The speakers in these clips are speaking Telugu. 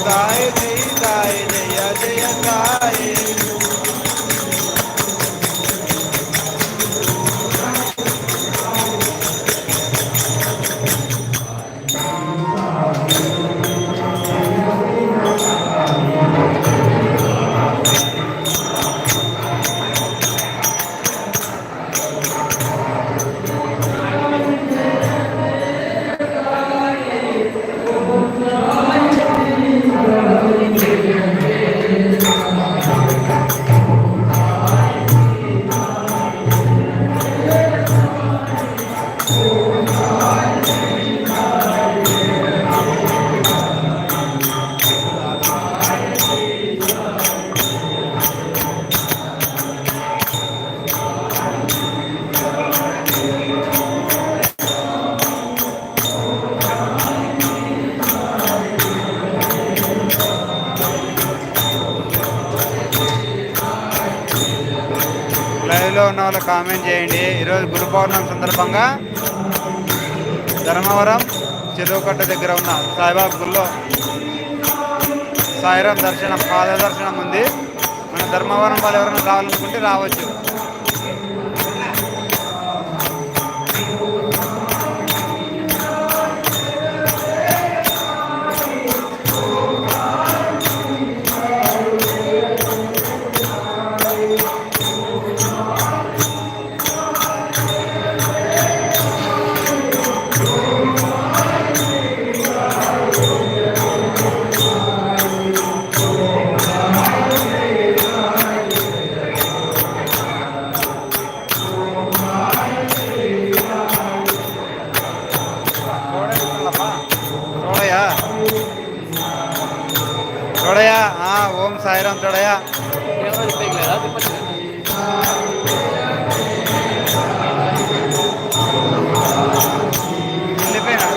సాయి శ్రీ వాళ్ళు కామెంట్ చేయండి. ఈరోజు గురు పౌర్ణమి సందర్భంగా ధర్మవరం చెరువుకట్ట దగ్గర ఉన్న సాయిబాబా గుళ్ళో సాయిరాం దర్శనం పాద దర్శనం ఉంది. మన ధర్మవరం వాళ్ళు ఎవరైనా రావాలనుకుంటే రావచ్చు. చూడయా ఆ, ఓం సాయిరాం చూడయా వెళ్ళిపోయినా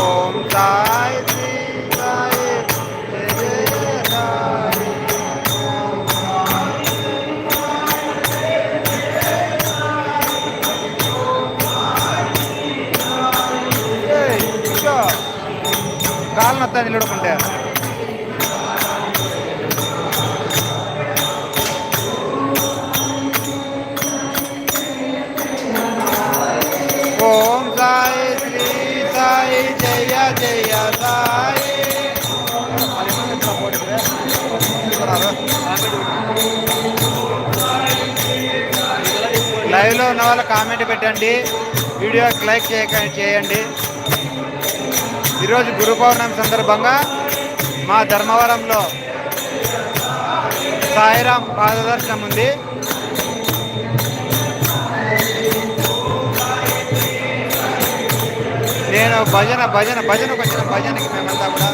ఓం కాలు నొత్తా నిలడుకుంటే ఓం సాయి శ్రీ సాయి జయ జయ సాయి. లైవ్లో ఉన్న వాళ్ళు కామెంట్ పెట్టండి. వీడియోకి లైక్ చేయండి. ఈరోజు గురు పౌర్ణమి సందర్భంగా మా ధర్మవరంలో సాయిరాం పాదదర్శనం ఉంది. నేను భజన భజన భజనకు వచ్చిన భజనకి మేమంతా కూడా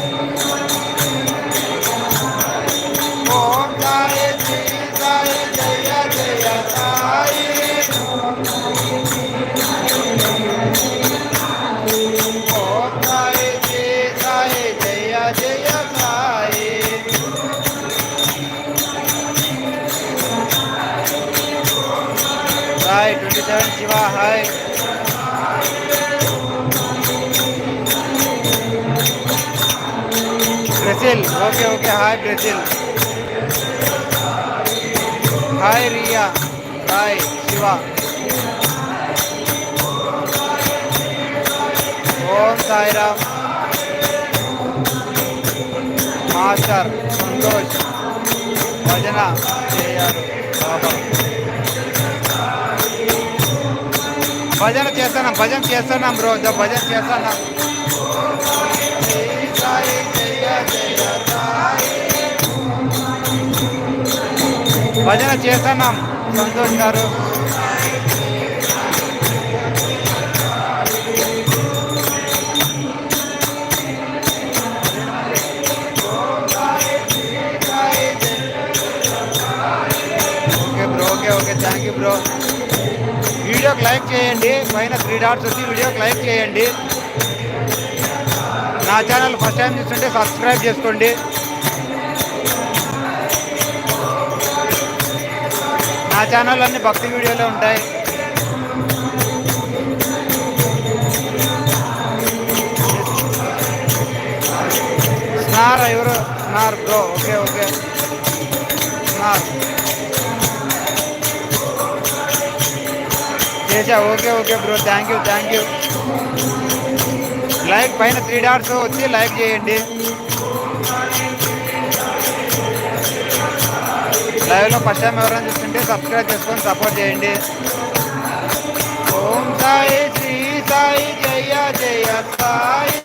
Om Sai Brazil okay okay hi Brazil hi Riya hi Shiva Om Sairam master Santosh భజన చేయారు బాబా భజన చేస్తున్నాం భజన చేస్తున్నాం బ్రో ఇదో భజన చేస్తున్నాం భజన చేస్తున్నాం. సంతోష్ గారు. Okay bro okay okay. Thank you bro. వీడియోకి లైక్ చేయండి. పైన త్రీ డాట్స్ వచ్చి వీడియోకి లైక్ చేయండి. నా ఛానల్ ఫస్ట్ టైం చూస్తుంటే సబ్స్క్రైబ్ చేసుకోండి. నా ఛానల్ అన్ని భక్తి వీడియోలే ఉంటాయి. స్నార్ ఎవరు? నార్ బ్రో ఓకే ఓకే. నార్ చేశా okay okay bro. Thank you thank you. Like పైన త్రీ డాట్స్ వచ్చి లైక్ చేయండి. లైవ్లో ఫస్ట్ టైం ఎవరైనా చూస్తుంటే సబ్స్క్రైబ్ చేసుకొని సపోర్ట్ చేయండి. ఓం సాయి శ్రీ సాయి జయ జయ సాయి.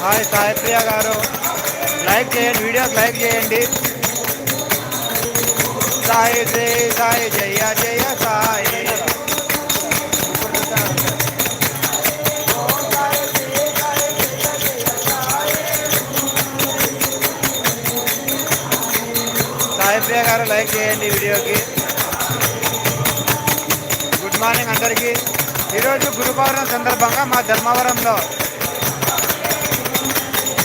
హాయ్ సాయి ప్రియ గారు లైక్ చేయండి వీడియోకి లైక్ చేయండి. సాయి శ్రీ సాయి జయ జయ సాయి. సాయిప్రియ గారు లైక్ చేయండి వీడియోకి. గుడ్ మార్నింగ్ అందరికీ. ఈరోజు గురు పౌర్ణమి సందర్భంగా మా ధర్మవరంలో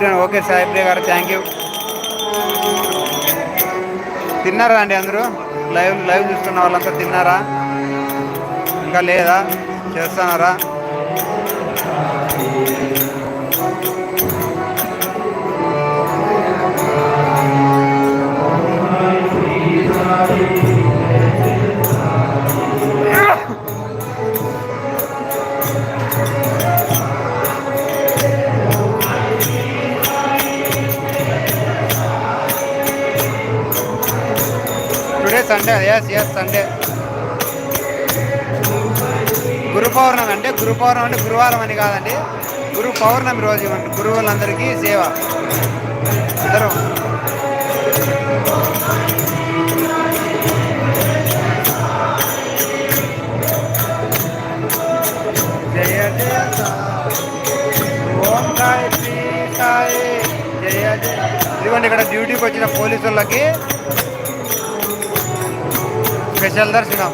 పెట్టాను ఓకే సాయిప్రియ గారు థ్యాంక్ యూ తిన్నారా అండి అందరూ? లైవ్ లైవ్ చూస్తున్న వాళ్ళంతా తిన్నారా? ఇంకా లేదా? చేస్తున్నారా? Yes yes Sunday. Guru Purnima అంటే గురు పౌర్ణమి అంటే గురువారం అని కాదండి. గురు పౌర్ణమి రోజు ఇవ్వండి. గురువులందరికీ సేవ. అందరూ. జయ జయ ఓం జయ జయ. ఇదిగోండి ఇక్కడ డ్యూటీకి వచ్చిన పోలీసు వాళ్ళకి స్పెషల్ దర్శనం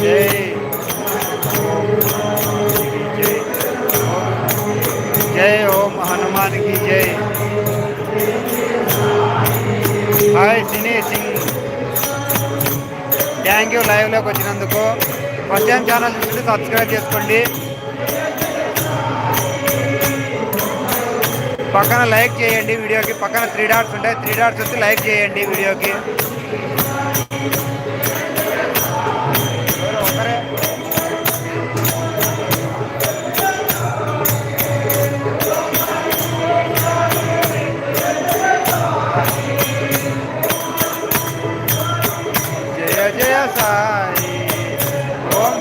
జై జై జై ఓం హనుమాన్కి జై hi Sini Singh thank you లైవ్లోకి వచ్చినందుకు ఫస్ట్ టైం ఛానల్ చూసి సబ్స్క్రైబ్ చేసుకోండి పక్కన లైక్ చేయండి వీడియోకి పక్కన త్రీ డాట్స్ ఉంటాయి త్రీ డాట్స్ వచ్చి లైక్ చేయండి వీడియోకి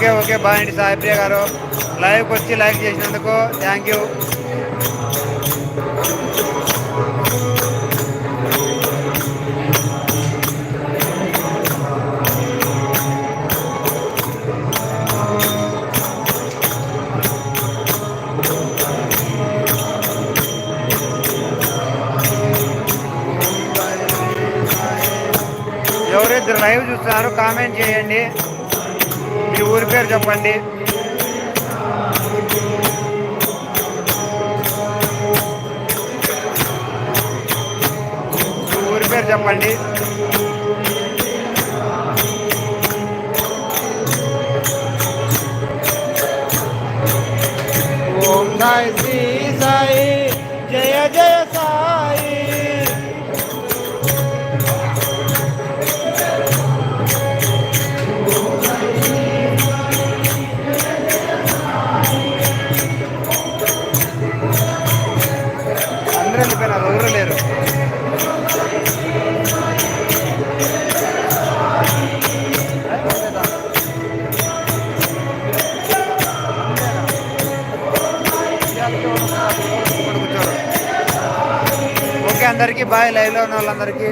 okay okay okay bye అండి సాయిప్రియ గారు లైవ్కి వచ్చి లైక్ చేసినందుకు థ్యాంక్ యూ ఎవరిద్దరు లైవ్ చూస్తున్నారు కామెంట్ చేయండి. మీ ఊరి పేరు చెప్పండి. మీ ఊరి పేరు చెప్పండి. ఓం సాయి శ్రీ సాయి బాయ్ లైవ్లో ఉన్న వాళ్ళందరికీ